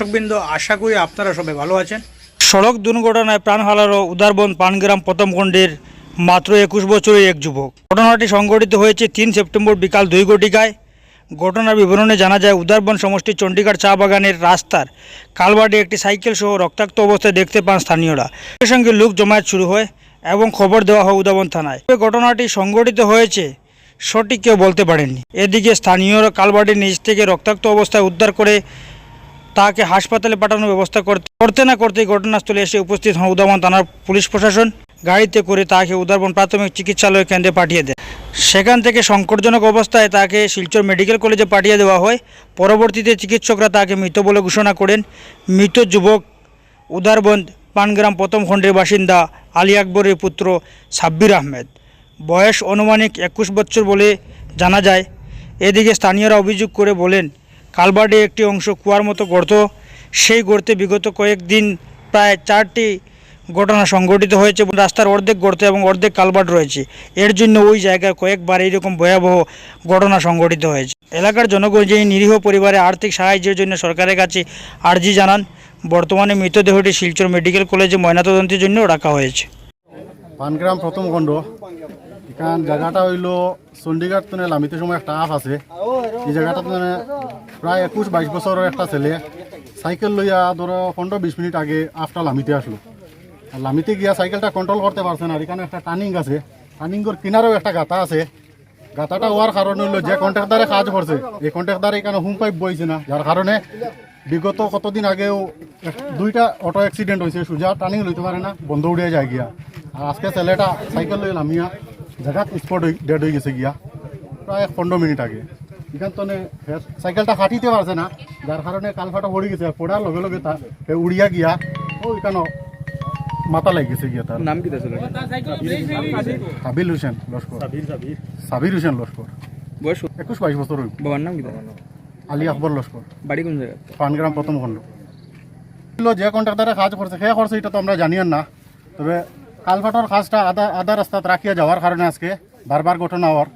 দর্শকবৃন্দ, আশা করি আপনারা সবাই ভালো আছেন। সড়ক দুর্ঘটনায় প্রাণ হারালো উদারবন পানগ্রাম প্রথমখণ্ডের মাত্র একুশ বছরের এক যুবক। ঘটনাটি সংঘটিত হয়েছে তিন সেপ্টেম্বর বিকাল দুই ঘটিকায়। ঘটনার বিবরণে জানা যায়, উদারবন সমষ্টি চণ্ডীগড় চা বাগানের রাস্তার কালবাটে একটি সাইকেল সহ রক্তাক্ত অবস্থায় দেখতে পান স্থানীয়রা। সঙ্গে সঙ্গে লোক জমায়েত শুরু হয় এবং খবর দেওয়া হয় উদাবন থানায়। ঘটনাটি সংঘটিত হয়েছে সঠিক কেউ বলতে পারেননি। এদিকে স্থানীয়রা কালবাটির নিচ থেকে রক্তাক্ত অবস্থায় উদ্ধার করে তাকে হাসপাতালে পাঠানোর ব্যবস্থা করতে করতে না করতেই ঘটনাস্থলে এসে উপস্থিত হন উদাবন থানার পুলিশ প্রশাসন। গাড়িতে করে তাকে উদারবন প্রাথমিক চিকিৎসালয় কেন্দ্রে পাঠিয়ে দেয়। সেখান থেকে সংকটজনক অবস্থায় তাকে শিলচর মেডিকেল কলেজে পাঠিয়ে দেওয়া হয়। পরবর্তীতে চিকিৎসকরা তাকে মৃত বলে ঘোষণা করেন। মৃত যুবক উদারবন্দ পানগ্রাম প্রথম খণ্ডের বাসিন্দা আলী আকবরের পুত্র সাব্বির আহমেদ। বয়স অনুমানিক একুশ বছর বলে জানা যায়। এদিকে স্থানীয়রা অভিযোগ করে বলেন কালবার্ডে একটি অংশ কুয়ার মতো গর্ত। সেই গর্তে বিগত কয়েকদিন প্রায় চারটি ঘটনা সংঘটিত হয়েছে এবং রাস্তার অর্ধেক গর্ত এবং অর্ধেক কালবার্ড রয়েছে। এর জন্য ওই জায়গায় কয়েকবার এইরকম ভয়াবহ ঘটনা সংঘটিত হয়েছে। এলাকার জনগণ যে নিরীহ পরিবারে আর্থিক সাহায্যের জন্য সরকারের কাছে আর্জি জানান, বর্তমানে মৃতদেহটি শিলচর মেডিকেল কলেজে ময়নাতদন্তের জন্য রাখা হয়েছে। পানগ্রাম প্রথম খণ্ড। এখান জায়গাটা হইল চণ্ডীগড় তো লামিতে সময় একটা আপ আছে। এই জায়গাটা মানে প্রায় একুশ বাইশ বছরের একটা ছেলে। সাইকেল লইয়া ধরো পনেরো বিশ মিনিট আগে আফটা লামিতে আসলো। আর লামিতে গিয়া সাইকেলটা কন্ট্রোল করতে পারছে না এখানে একটা টার্নিং আছে। টার্নিংয়ের কিনারেও একটা গাতা আছে। গাতাটা হওয়ার কারণে হইল যে কন্ট্রাক্টারে কাজ করছে, এই কন্ট্রাক্টার এখানে হুম পাইপ বইছে না? যার কারণে বিগত কতদিন আগেও দুইটা অটো অ্যাক্সিডেন্ট হয়েছে সোজা টার্নিং লইতে পারে না, বন্ধ উড়িয়ে যায় গিয়া। আর আজকে ছেলেটা সাইকেল লই নামিয়া জায়গাত স্পট ডেড হয়ে গেছে গিয়া। প্রায় পনেরো মিনিট আগে। এখান তো সাইকেলটা কাটিতে পারছে না। যার কারণে কালফাটা পড়ে গেছে। আর পড়ার লগে লগে তা সে উড়িয়া গিয়া ও এখানে মাথা লেগে গেছে গিয়া তার নাম কি হাবিল হোসেন লস্কর সাবির হোসেন লস্কর বয়স একুশ বাইশ বছর বাবার নাম কি আলী আকবর লস্কর বাড়ি কোন জায়গা পানগ্রাম প্রথম খণ্ড। যে কন্ট্রাক্টারে কাজ করছে সে করছে এটা তো আমরা জানিও না। তবে কালভাটর কাজটা আধা আধা রাস্তাত রাখিয়া যাওয়ার কারণে আজকে বারবার ঘটনা হওয়ার